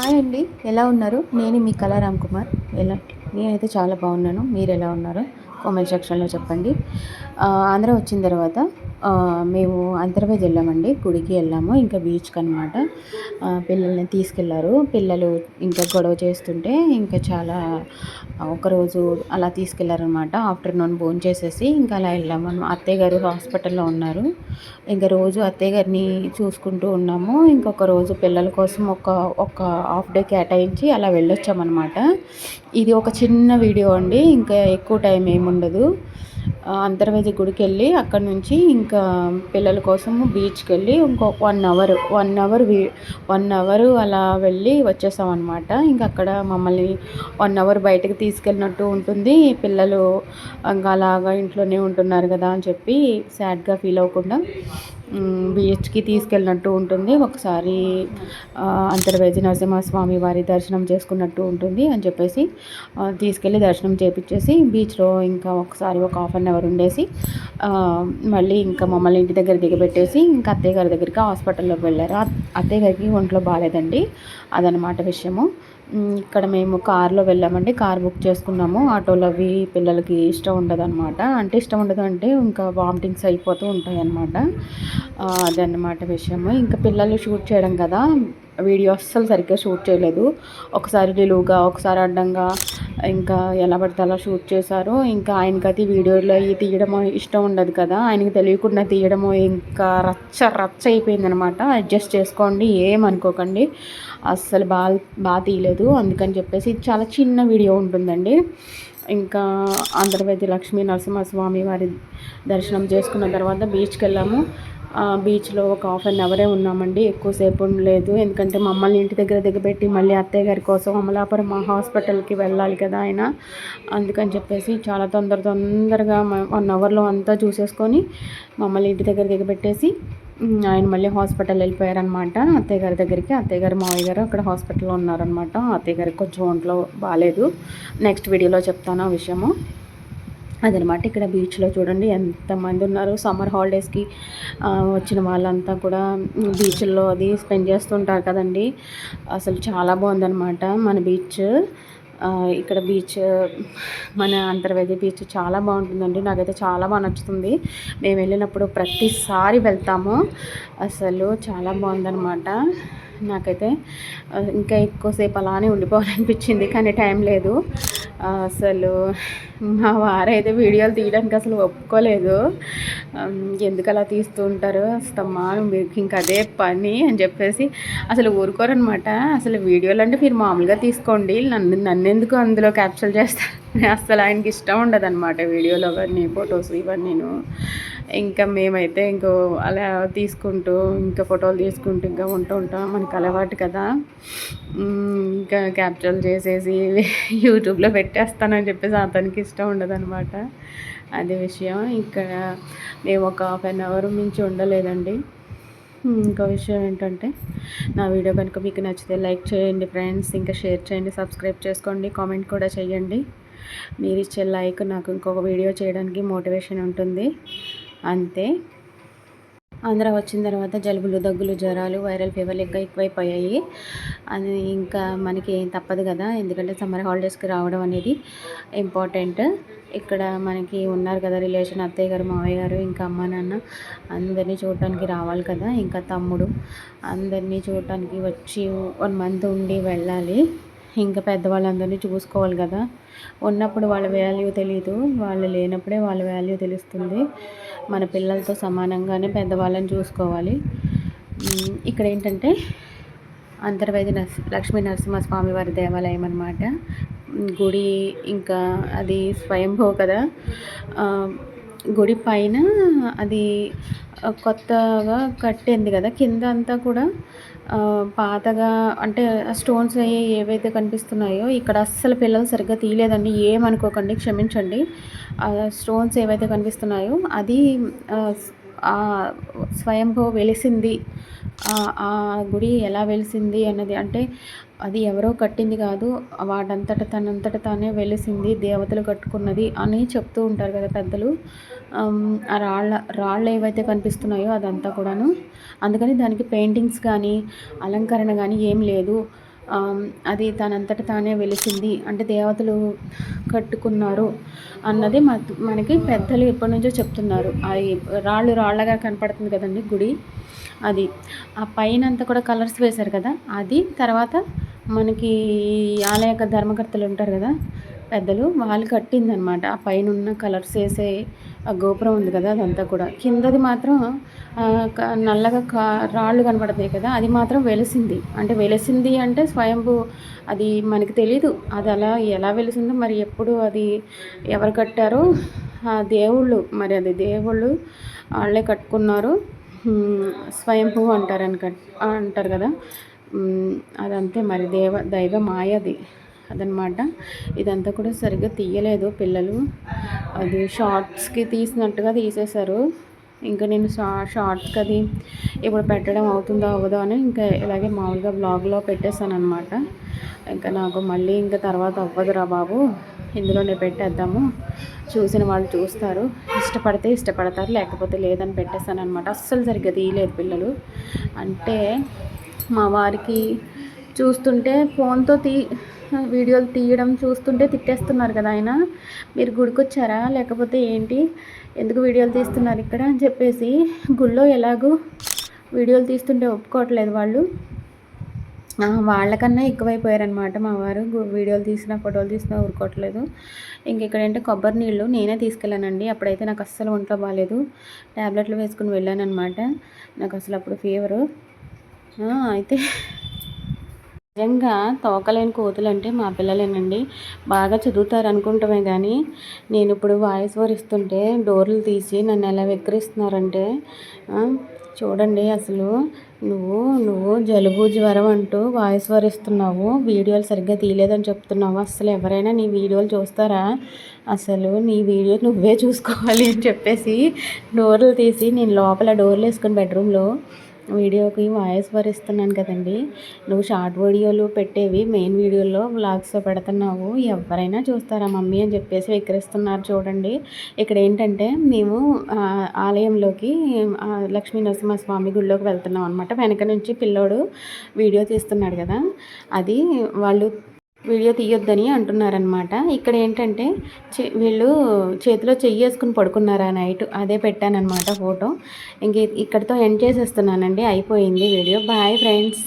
Hi అండి. ఎలా ఉన్నారు? నేను మీ కళారామ్ కుమార్. ఎలా? నేనైతే చాలా బాగున్నాను. మీరు ఎలా ఉన్నారు? కామెంట్ సెక్షన్లో చెప్పండి. ఆంధ్ర వచ్చిన తర్వాత మేము అంతర్వేది వెళ్ళామండి. గుడికి వెళ్ళాము. ఇంకా బీచ్కి అనమాట పిల్లల్ని తీసుకెళ్ళారు. పిల్లలు ఇంకా గొడవ చేస్తుంటే ఇంకా చాలా ఒకరోజు అలా తీసుకెళ్ళారనమాట ఆఫ్టర్నూన్ భోజనం చేసేసి ఇంకా అలా వెళ్ళాము. అత్తయ్య గారు హాస్పిటల్లో ఉన్నారు. ఇంకా రోజు అత్తయ్య గారిని చూసుకుంటూ ఉన్నాము. ఇంకొక రోజు పిల్లల కోసం ఒక ఒక హాఫ్ డే కేటాయించి అలా వెళ్ళొచ్చామన్నమాట. ఇది ఒక చిన్న వీడియో అండి. ఇంకా ఎక్కువ టైం ఏముండదు. అంతర్వేది గుడికి వెళ్ళి అక్కడ నుంచి ఇంకా పిల్లల కోసం బీచ్కి వెళ్ళి ఇంకో one hour one hour one hour అలా వెళ్ళి వచ్చేసాం అనమాట ఇంకా అక్కడ మమ్మల్ని వన్ అవర్ బయటకు తీసుకెళ్ళినట్టు ఉంటుంది. పిల్లలు ఇంకా అలాగా ఇంట్లోనే ఉంటున్నారు కదా అని చెప్పి సాడ్గా ఫీల్ అవ్వకుండా బీచ్కి తీసుకెళ్ళినట్టు ఉంటుంది. ఒకసారి అంతర్వేది నరసింహస్వామి వారి దర్శనం చేసుకున్నట్టు ఉంటుంది అని చెప్పేసి తీసుకెళ్ళి దర్శనం చేపించేసి బీచ్లో ఇంకా ఒకసారి ఒక హాఫ్ అన్ అవర్ ఉండేసి మళ్ళీ ఇంకా మమ్మల్ని ఇంటి దగ్గర దిగబెట్టేసి ఇంకా అత్తయ్య గారి దగ్గరికి హాస్పిటల్లోకి వెళ్ళారు. అత్తయ్య గారికి ఒంట్లో బాగాలేదండి అదనమాట విషయము. ఇక్కడ మేము కార్లో వెళ్ళామండి. కార్ బుక్ చేసుకున్నాము. ఆటోలు అవి పిల్లలకి ఇష్టం ఉండదు అనమాట అంటే ఇష్టం ఉండదు అంటే ఇంకా వామిటింగ్స్ అయిపోతూ ఉంటాయి అనమాట అదన్నమాట విషయము. ఇంకా పిల్లలు షూట్ చేయడం కదా. వీడియో అస్సలు సరిగ్గా షూట్ చేయలేదు. ఒకసారి నిలువుగా ఒకసారి అడ్డంగా ఇంకా ఎలా పడితే అలా షూట్ చేశారు. ఇంకా ఆయనకి అది వీడియోలో అవి తీయడము ఇష్టం ఉండదు కదా. ఆయనకి తెలియకుండా తీయడము ఇంకా రచ్చ రచ్చ అయిపోయింది అనమాట అడ్జస్ట్ చేసుకోండి ఏమనుకోకండి అస్సలు బాగా బాగా తీయలేదు. అందుకని చెప్పేసి చాలా చిన్న వీడియో ఉంటుందండి. ఇంకా ఆంధ్రవేది లక్ష్మీ నరసింహస్వామి వారి దర్శనం చేసుకున్న తర్వాత బీచ్కి వెళ్ళాము. బీచ్లో ఒక హాఫ్ అన్ అవరే ఉన్నామండి. ఎక్కువసేపు లేదు ఎందుకంటే మమ్మల్ని ఇంటి దగ్గర దిగబెట్టి మళ్ళీ అత్తయ్య గారి కోసం అమలాపురం మా హాస్పిటల్కి వెళ్ళాలి కదా ఆయన. అందుకని చెప్పేసి చాలా తొందర తొందరగా వన్ అవర్లో అంతా చూసేసుకొని మమ్మల్ని ఇంటి దగ్గర దిగబెట్టేసి ఆయన మళ్ళీ హాస్పిటల్ వెళ్ళిపోయారనమాట అత్తయ్య గారి దగ్గరికి. అత్తయ్య గారు మావయ్య గారు అక్కడ హాస్పిటల్లో ఉన్నారనమాట అత్తయ్య గారికి కొంచెం ఒంట్లో బాగాలేదు నెక్స్ట్ వీడియోలో చెప్తాను ఆ విషయము. అదనమాట ఇక్కడ బీచ్లో చూడండి ఎంతమంది ఉన్నారు. సమ్మర్ హాలిడేస్కి వచ్చిన వాళ్ళంతా కూడా బీచ్లో అది స్పెండ్ చేస్తుంటారు కదండి. అసలు చాలా బాగుందనమాట మన బీచ్. ఇక్కడ బీచ్ మన అంతర్వేది బీచ్ చాలా బాగుంటుందండి. నాకైతే చాలా బాగా నచ్చుతుంది. మేము వెళ్ళినప్పుడు ప్రతిసారి వెళ్తాము. అసలు చాలా బాగుందనమాట. నాకైతే ఇంకా ఎక్కువసేపు అలానే ఉండిపోవాలనిపించింది కానీ టైం లేదు. అసలు మా వారైతే వీడియోలు తీయడానికి అసలు ఒప్పుకోలేదు. ఎందుకు అలా తీస్తూ ఉంటారు? అస్తమ్మా మీకు ఇంకా అదే పని అని చెప్పేసి అసలు ఊరుకోరనమాట. అసలు వీడియోలు అంటే మీరు మామూలుగా తీసుకోండి. నన్ను నన్ను ఎందుకు అందులో క్యాప్చర్ చేస్తారు? అసలు ఆయనకి ఇష్టం ఉండదు అనమాట వీడియోలో అవన్నీ ఫొటోస్ ఇవన్నీ ఇంకా మేమైతే ఇంకో అలా తీసుకుంటూ ఇంకా ఫోటోలు తీసుకుంటూ ఇంకా ఉంటూ ఉంటాం. మనకు అలవాటు కదా. ఇంకా క్యాప్చర్ చేసేసి యూట్యూబ్లో పెట్టేస్తానని చెప్పేసి అతనికి ఇష్టం ఉండదు అనమాట అదే విషయం. ఇక్కడ మేము ఒక హాఫ్ అన్ అవర్ మించి ఉండలేదండి. ఇంకో విషయం ఏంటంటే నా వీడియో కనుక మీకు నచ్చితే లైక్ చేయండి ఫ్రెండ్స్. ఇంకా షేర్ చేయండి సబ్స్క్రైబ్ చేసుకోండి కామెంట్ కూడా చేయండి. మీరు ఇచ్చే లైక్ నాకు ఇంకొక వీడియో చేయడానికి మోటివేషన్ ఉంటుంది. అంతే. ఆంధ్ర వచ్చిన తర్వాత జలుబులు దగ్గులు జ్వరాలు వైరల్ ఫీవర్లు ఇంకా ఎక్కువైపోయాయి. అది ఇంకా మనకి ఏం తప్పదు కదా ఎందుకంటే సమ్మర్ హాలిడేస్కి రావడం అనేది ఇంపార్టెంట్. ఇక్కడ మనకి ఉన్నారు కదా రిలేషన్ అత్తయ్య గారు మావయ్య గారు ఇంకా అమ్మ నాన్న. అందరినీ చూడటానికి రావాలి కదా ఇంకా తమ్ముడు. అందరినీ చూడటానికి వచ్చి వన్ మంత్ ఉండి వెళ్ళాలి. ఇంకా పెద్దవాళ్ళందరినీ చూసుకోవాలి కదా. ఉన్నప్పుడు వాళ్ళ వాల్యూ తెలియదు వాళ్ళు లేనప్పుడే వాళ్ళ వాల్యూ తెలుస్తుంది. మన పిల్లలతో సమానంగానే పెద్దవాళ్ళని చూసుకోవాలి. ఇక్కడ ఏంటంటే అంతర్వేది నర్స లక్ష్మీ నరసింహస్వామి వారి దేవాలయం అనమాట గుడి ఇంకా అది స్వయంభూ కదా. గుడి పైన అది కొత్తగా కట్టింది కదా. కింద అంతా కూడా పాతగా అంటే స్టోన్స్ అయ్యి ఏవైతే కనిపిస్తున్నాయో ఇక్కడ అస్సలు పిల్లలు సరిగ్గా తీయలేదండి. ఏమనుకోకండి క్షమించండి. స్టోన్స్ ఏవైతే కనిపిస్తున్నాయో అది స్వయంభూ వెలిసింది. ఆ గుడి ఎలా వెలిసింది అన్నది. అంటే అది ఎవరో కట్టింది కాదు వాటంతట తనంతట తానే వెలిసింది దేవతలు కట్టుకున్నది అని చెప్తూ ఉంటారు కదా పెద్దలు. ఆ రాళ్ళ రాళ్ళు ఏవైతే కనిపిస్తున్నాయో అదంతా కూడాను. అందుకని దానికి పెయింటింగ్స్ కానీ అలంకరణ కానీ ఏం లేదు. అది తనంతట తానే వెలిసింది అంటే దేవతలు కట్టుకున్నారు అన్నది మనకి పెద్దలు ఎప్పటి నుంచో చెప్తున్నారు. అది రాళ్ళు రాళ్ళగా కనపడుతుంది కదండి గుడి అది. ఆ పైన అంతా కూడా కలర్స్ వేశారు కదా అది తర్వాత మనకి ఈ ఆలయ ధర్మకర్తలు ఉంటారు కదా పెద్దలు వాళ్ళు కట్టిందనమాట ఆ పైన ఉన్న కలర్స్ వేసే ఆ గోపురం ఉంది కదా అదంతా కూడా. కిందది మాత్రం నల్లగా కా రాళ్ళు కనబడతాయి కదా అది మాత్రం వెలిసింది. అంటే వెలిసింది అంటే స్వయంభూ అది మనకి తెలీదు. అది అలా ఎలా వెలిసిందో మరి ఎప్పుడు అది ఎవరు కట్టారో ఆ దేవుళ్ళు మరి అది దేవుళ్ళు వాళ్ళే కట్టుకున్నారు. స్వయంభూ అంటారు కట్ అంటారు కదా. అదంతే మరి దేవ దైవ మాయ అది అదనమాట. ఇదంతా కూడా సరిగ్గా తీయలేదు పిల్లలు. అది షార్ట్స్కి తీసినట్టుగా తీసేశారు. ఇంకా నేను షా షార్ట్స్కి అది ఇప్పుడు పెట్టడం అవుతుందో అవ్వదో అని ఇంకా ఇలాగే మామూలుగా బ్లాగ్లో పెట్టేశాను అనమాట ఇంకా నాకు మళ్ళీ ఇంకా తర్వాత అవ్వదురా బాబు. ఇందులోనే పెట్టేద్దాము. చూసిన వాళ్ళు చూస్తారు. ఇష్టపడితే ఇష్టపడతారు లేకపోతే లేదని పెట్టేశాను అనమాట అస్సలు సరిగ్గా తీయలేదు పిల్లలు. అంటే మా వారికి చూస్తుంటే ఫోన్తో తీ వీడియోలు తీయడం చూస్తుంటే తిట్టేస్తున్నారు కదా ఆయన. మీరు గుడికొచ్చారా? లేకపోతే ఏంటి? ఎందుకు వీడియోలు తీస్తున్నారు ఇక్కడ అని చెప్పేసి గుళ్ళో ఎలాగో వీడియోలు తీస్తుంటే ఒప్పుకోవట్లేదు వాళ్ళు. వాళ్ళకన్నా ఎక్కువైపోయారనమాట మా వారు. వీడియోలు తీసిన ఫోటోలు తీసినా ఊరుకోవట్లేదు. ఇంక ఇక్కడంటే కొబ్బరి నీళ్ళు నేనే తీసుకెళ్ళానండి. అప్పుడైతే నాకు అస్సలు ఒంట్లో బాగాలేదు ట్యాబ్లెట్లు వేసుకుని వెళ్ళానమాట నాకు అసలు అప్పుడు ఫీవరు. అయితే నిజంగా తోకలేని కోతులు అంటే మా పిల్లలేనండి. బాగా చదువుతారు అనుకుంటామే కానీ నేను ఇప్పుడు వాయిస్ ఓవర్ ఇస్తుంటే డోర్లు తీసి నన్ను ఎలా వెక్కిరిస్తున్నారంటే చూడండి అసలు నువ్వు నువ్వు జలుబు జ్వరం అంటూ వాయిస్ ఓవర్ ఇస్తున్నావు వీడియోలు సరిగ్గా తీయలేదని చెప్తున్నావు. అసలు ఎవరైనా నీ వీడియోలు చూస్తారా? అసలు నీ వీడియో నువ్వే చూసుకోవాలి అని చెప్పేసి డోర్లు తీసి నేను లోపల డోర్లు వేసుకుని బెడ్రూమ్లో వీడియోకి వాయిస్ భరిస్తున్నాను కదండి. నువ్వు షార్ట్ వీడియోలు పెట్టేవి మెయిన్ వీడియోలో వ్లాగ్స్ పెడుతున్నావు. ఎవరైనా చూస్తారా మమ్మీ అని చెప్పేసి విక్రిస్తున్నారు చూడండి. ఇక్కడ ఏంటంటే మేము ఆలయంలోకి లక్ష్మీ నరసింహస్వామి గుడిలోకి వెళ్తున్నాం అనమాట వెనక నుంచి పిల్లోడు వీడియో తీస్తున్నాడు కదా. అది వాళ్ళు వీడియో తీయొద్దని అంటున్నారనమాట ఇక్కడ ఏంటంటే చే వీళ్ళు చేతిలో చెయ్యి వేసుకుని పడుకున్నారా నైట్ అదే పెట్టానన్నమాట ఫోటో. ఇంక ఇక్కడితో ఎండ్ చేసేస్తున్నానండి అయిపోయింది వీడియో. Bye friends.